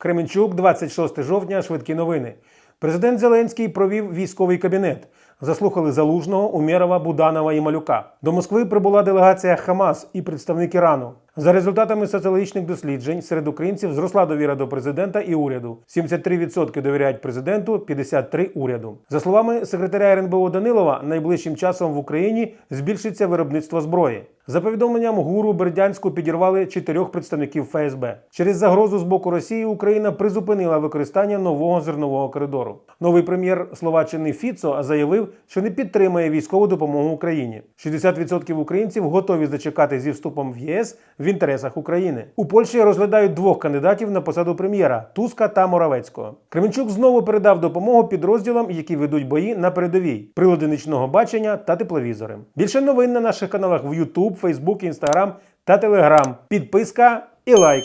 Кременчук, 26 жовтня. Швидкі новини. Президент Зеленський провів військовий кабінет. Заслухали Залужного, Умєрова, Буданова і Малюка. До Москви прибула делегація Хамас і представник Ірану. За результатами соціологічних досліджень серед українців зросла довіра до президента і уряду. 73% довіряють президенту, 53% уряду. За словами секретаря РНБО Данилова, найближчим часом в Україні збільшиться виробництво зброї. За повідомленням ГУРу Бердянську підірвали чотирьох представників ФСБ. Через загрозу з боку Росії Україна призупинила використання нового зернового коридору. Новий прем'єр Словаччини Фіцо заявив, що не підтримує військову допомогу Україні. 60% українців готові зачекати зі вступом в ЄС в інтересах України. У Польщі розглядають двох кандидатів на посаду прем'єра Туска та Моравецького. Кременчук знову передав допомогу підрозділам, які ведуть бої на передовій, прилади нічного бачення та тепловізори. Більше новин на наших каналах в YouTube, Facebook, Instagram та Telegram. Підписка і лайк.